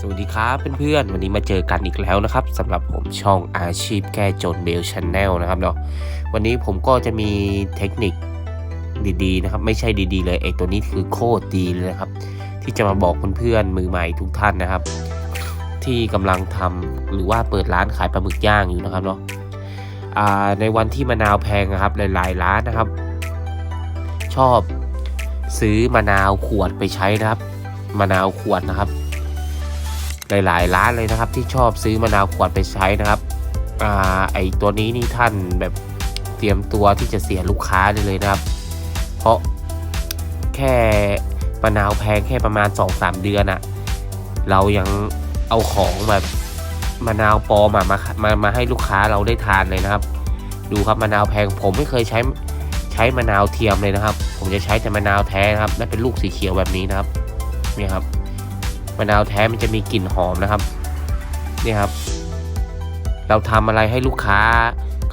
สวัสดีครับเพื่อนๆวันนี้มาเจอกันอีกแล้วนะครับสำหรับผมช่องอาชีพแก้จนเบลชาแนลนะครับเนาะวันนี้ผมก็จะมีเทคนิคดีๆนะครับ ไม่ใช่ดีๆ เลยไอ้ตัวนี้คือโคตรดีเลยนะครับ ที่จะมาบอกเพื่อนๆมือใหม่ทุกท่านนะครับ ที่กำลังทำหรือว่าเปิดร้านขายปลาหมึกย่างอยู่นะครับเนาะในวันที่มะนาวแพงนะครับหลายๆร้านนะครับ ชอบซื้อมะนาวขวดไปใช้นะครับมะนาวขวดนะครับ หลายๆร้านเลยนะครับ ที่ชอบซื้อมะนาวขวดไปใช้นะครับอ่าไอตัวนี้นี่ท่านแบบเตรียมตัวที่จะเสียลูกค้าได้เลยนะครับ เพราะแค่มะนาวแพงแค่ประมาณ 2-3 เดือนอะเรายังเอาของแบบมะนาวปลอมมามามาให้ลูกค้าเราได้ทานเลยนะครับ ดูครับมะนาวแพงผมไม่เคยใช้ใช้มะนาวเทียมเลยนะครับ ผมจะใช้แต่มะนาวแท้นะครับและเป็นลูกสีเขียวแบบนี้นะครับนี่ครับ มะนาวแท้มันจะมีกลิ่นหอมนะครับนี่ครับ เราทำอะไรให้ลูกค้า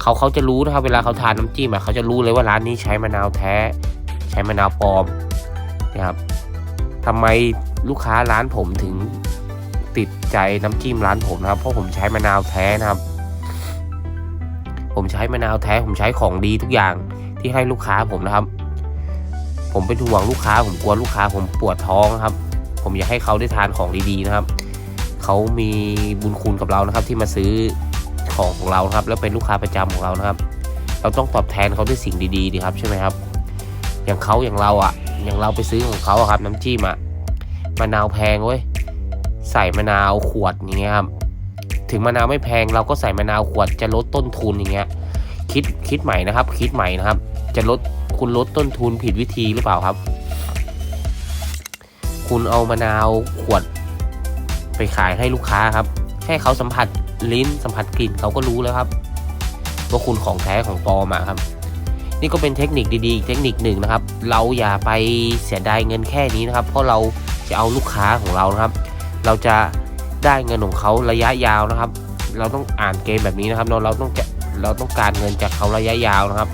เขาเขาจะรู้นะครับ เวลาเขาทานน้ำจิ้มอะเขาจะรู้เลยว่าร้านนี้ใช้มะนาวแท้ ใช้มะนาวปลอมนะครับทำไมลูกค้าร้านผมถึงติดใจน้ำจิ้มร้านผมนะครับ เพราะผมใช้มะนาวแท้นะครับ ผมใช้มะนาวแท้ ผมใช้ของดีทุกอย่างที่ให้ลูกค้าผมนะครับ ผมเป็นห่วงลูกค้า ผมกลัวลูกค้าผมปวดท้องครับ ผมอยากให้เขาได้ทานของดีๆนะครับเขามีบุญคุณกับเรานะครับ ที่มาซื้อของของเราครับ แล้วเป็นลูกค้าประจำของเรานะครับ เราต้องตอบแทนเขาด้วยสิ่งดีๆดีครับใช่ไหมครับ อย่างเขาอย่างเราอะ่ะ อย่างเราไปซื้อของเขาครับ น้ำจิ้มอะมะนาวแพงเว้ยใส่มะนาวขวดอย่างเงี้ยครับถึงมะนาวไม่แพงเราก็ใส่มะนาวขวดจะลดต้นทุนอย่างเงี้ย คิดคิดใหม่นะครับ คิดใหม่นะครับ จะลดคุณลดต้นทุนผิดวิธีหรือเปล่าครับ คุณเอามะนาวขวด ไปขายให้ลูกค้าครับ แค่เขาสัมผัสลิ้นสัมผัสกลิ่นเขาก็รู้แล้วครับ ว่าคุณของแท้ของปลอมอะครับ นี่ก็เป็นเทคนิคดีๆอีกเทคนิคหนึ่งนะครับ เราอย่าไปเสียดายเงินแค่นี้นะครับ เพราะเราจะเอาลูกค้าของเรานะครับ เราจะได้เงินของเขาระยะยาวนะครับ เราต้องอ่านเกมแบบนี้นะครับเราเราต้องจะเราต้องการเงินจากเขาระยะยาวนะครับ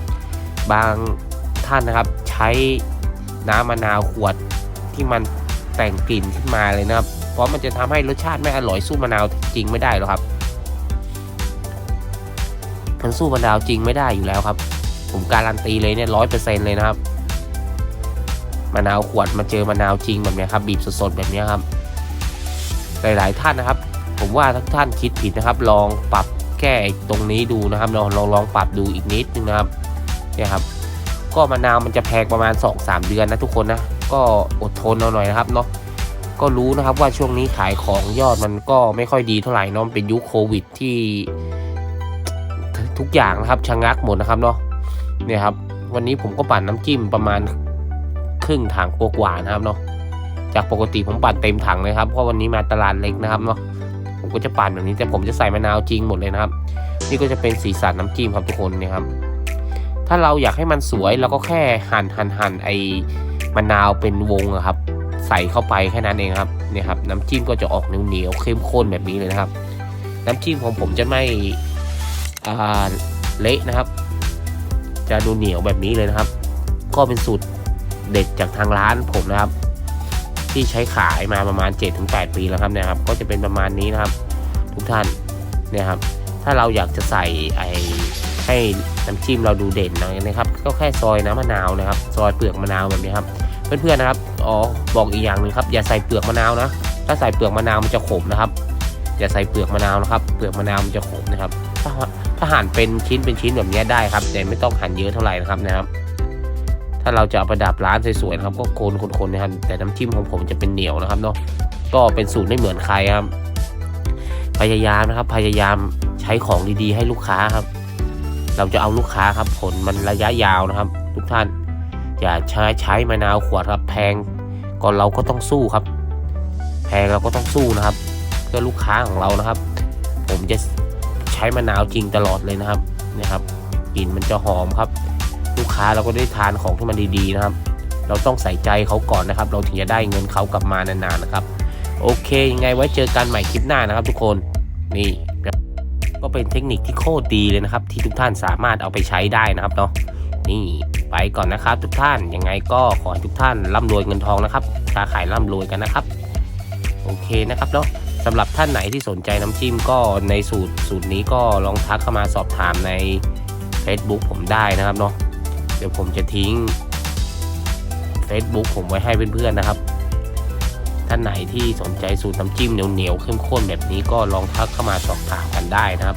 บางท่านนะครับใช้น้ำมะนาวขวดที่มัน แต่งกลิ่นขึ้นมาเลยนะครับ เพราะมันจะทำให้รสชาติไม่อร่อยสู้มะนาวจริงไม่ได้หรอกครับมันสู้มะนาวจริงไม่ได้อยู่แล้วครับ ผมการันตีเลยเนี่ยร้อยเปอร์เซ็นต์เลยนะครับมะนาวขวดมาเจอมะนาวจริงแบบนี้ครับบีบสดๆแบบนี้ครับ หลายๆท่านนะครับ ผมว่าทุกท่านคิดผิดนะครับ ลองปรับแก้ตรงนี้ดูนะครับลองลองลองปรับดูอีกนิดนึงนะครับเนี่ยครับ ก็มะนาวมันจะแพงประมาณ 2-3 เดือนนะทุกคนนะ ก็อดทนเอาหน่อยนะครับเนาะก็รู้นะครับว่าช่วงนี้ขายของยอดมันก็ไม่ค่อยดีเท่าไหร่เนาะเป็นยุคโควิดที่ทุกอย่างนะครับชะงักหมดนะครับเนาะเนี่ยครับ วันนี้ผมก็ปั่นน้ำจิ้มประมาณครึ่งถังกว่าๆนะครับเนาะจากปกติผมปั่นเต็มถังเลยครับเพราะวันนี้มาตลาดเล็กนะครับเนาะผมก็จะปั่นแบบนี้แต่ผมจะใส่มะนาวจริงหมดเลยนะครับ นี่ก็จะเป็นสีสันน้ำจิ้มครับทุกคนเนี่ยครับ ถ้าเราอยากให้มันสวยเราก็แค่หั่นหั่นหั่นไอ มะนาวเป็นวงครับ ใส่เข้าไปแค่นั้นเองครับเนี่ยครับน้ำจิ้มก็จะออกเหนียวๆเข้มข้นแบบนี้เลยนะครับ น้ำจิ้มของผมจะไม่เละนะครับ จะดูเหนียวแบบนี้เลยนะครับ ก็เป็นสูตรเด็ดจากทางร้านผมนะครับ ที่ใช้ขายมาประมาณ 7-8 ปีแล้วครับเนี่ยครับ ก็จะเป็นประมาณนี้นะครับ ทุกท่านเนี่ยครับ ถ้าเราอยากจะใส่ไอ ให้น้ำจิ้มเราดูเด่นนะครับ ก็แค่ซอยน้ำมะนาวนะครับ ซอยเปลือกมะนาวแบบนี้ครับ เพื่อนๆนะครับ อ๋อ บอกอีกอย่างหนึ่งครับ อย่าใส่เปลือกมะนาวนะ ถ้าใส่เปลือกมะนาวมันจะขมนะครับ อย่าใส่เปลือกมะนาวนะครับ เปลือกมะนาวมันจะขมนะครับ ถ้าถ้าหั่นเป็นชิ้นเป็นชิ้นแบบนี้ได้ครับ แต่ไม่ต้องหั่นเยอะเท่าไหร่นะครับนะครับ ถ้าเราจะเอาประดับร้านสวยๆนะครับ ก็โคนคนๆนะครับ แต่น้ำจิ้มของผมจะเป็นเหนียวนะครับเนาะ ก็เป็นสูตรไม่เหมือนใครครับ พยายามนะครับ พยายามใช้ของดีๆ ให้ลูกค้าครับ เราจะเอาลูกค้าครับผลมันระยะยาวนะครับ ทุกท่านอย่าใช้ใช้มะนาวขวดครับแพงก็เราก็ต้องสู้ครับ แพงเราก็ต้องสู้นะครับ เพื่อลูกค้าของเรานะครับ ผมจะใช้มะนาวจริงตลอดเลยนะครับนะครับกลิ่นมันจะหอมครับ ลูกค้าเราก็ได้ทานของที่มันดีๆนะครับ เราต้องใส่ใจเขาก่อนนะครับ เราถึงจะได้เงินเขากลับมานานๆนะครับ โอเคยังไงไว้เจอกันใหม่คลิปหน้านะครับ ทุกคนนี่ ก็เป็นเทคนิคที่โคตรดีเลยนะครับ ที่ทุกท่านสามารถเอาไปใช้ได้นะครับเนาะนี่ไปก่อนนะครับ ทุกท่านยังไงก็ขอให้ทุกท่านร่ำรวยเงินทองนะครับค้าขายร่ำรวยกันนะครับ โอเคนะครับเนาะสำหรับท่านไหนที่สนใจน้ำจิ้มก็ในสูตรสูตรนี้ก็ลองทักเข้ามาสอบถามใน Facebook ผมได้นะครับเนาะเดี๋ยวผมจะทิ้ง Facebook ผมไว้ให้เพื่อนๆนะครับ ท่านไหนที่สนใจสูตรน้ำจิ้มเหนียวๆเข้มข้นแบบนี้ก็ลองทักเข้ามาสอบถามกันได้นะครับ